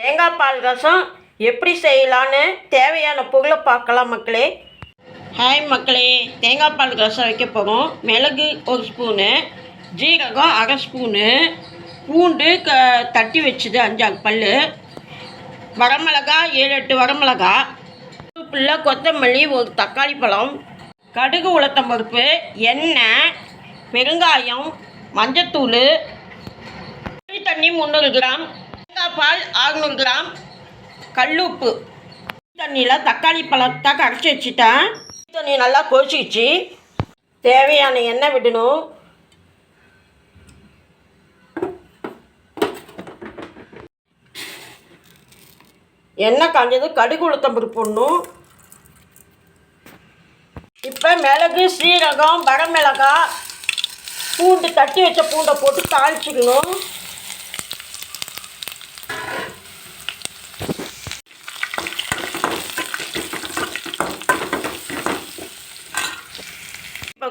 தேங்காய் பால் ரசம் எப்படி செய்யலான்னு தேவையான பொருளை பார்க்கலாம் மக்களே. ஹாய் மக்களே தேங்காய் பால் ரசம் வைக்க போகிறோம் மிளகு ஒரு ஸ்பூனு ஜீரகம் அரை ஸ்பூனு பூண்டு க தட்டி வச்சுது அஞ்சாறு பல் வரமிளகா ஏழு எட்டு வரமிளகா புல்ல கொத்தமல்லி ஒரு தக்காளி பழம் கடுகு உளுத்தம் பருப்பு எண்ணெய் பெருங்காயம் மஞ்சத்தூள் தண்ணி முந்நூறு கிராம் பால் அறுநூறு கிராம் கல்லுப்பு. தண்ணியில் தக்காளி பழத்தை கரைச்சி வச்சுட்டேன். தண்ணி நல்லா கொதிச்சிச்சு தேவையான எண்ணெய் விடணும். எண்ணெய் காஞ்சது கடுகு உளுத்தம் போடணும். இப்போ மிளகு சீரகம் வரமிளகாய் பூண்டு தட்டி வச்ச பூண்டை போட்டு தாளிச்சிக்கணும்.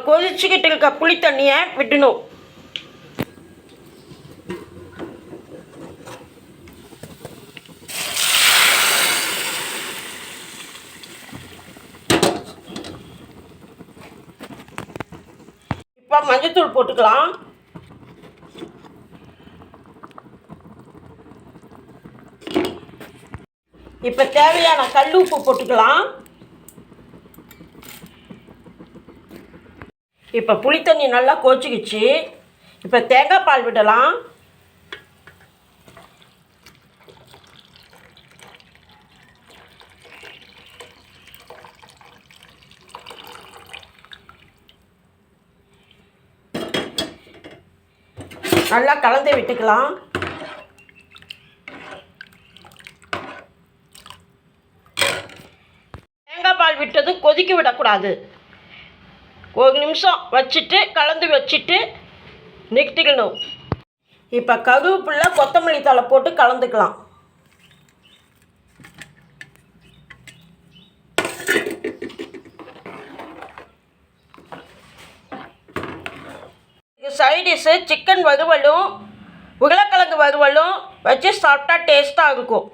கொதிச்சுக்கிட்டு இருக்க புளி தண்ணியை விடணும் இப்போ மஞ்சத்தூள் போட்டுக்கலாம். இப்போ தேவையான கல் உப்பு போட்டுக்கலாம். இப்போ புளி தண்ணி நல்லா கொச்சிக்கிச்சு. இப்போ தேங்காய் பால் விடலாம். நல்லா கலந்து விட்டுக்கலாம். தேங்காய் பால் விட்டது கொதிக்க விடக்கூடாது. ஒரு நிமிஷம் வச்சுட்டு கலந்து வச்சுட்டு நிறுத்திக்கணும். இப்போ கருவேப்பில்ல கொத்தமல்லி தலை போட்டு கலந்துக்கலாம். சைடிஷு சிக்கன் வறுவலும் உருளைக்கிழங்கு வறுவலும் வச்சு சாப்பிட்டா டேஸ்ட்டாக இருக்கும்.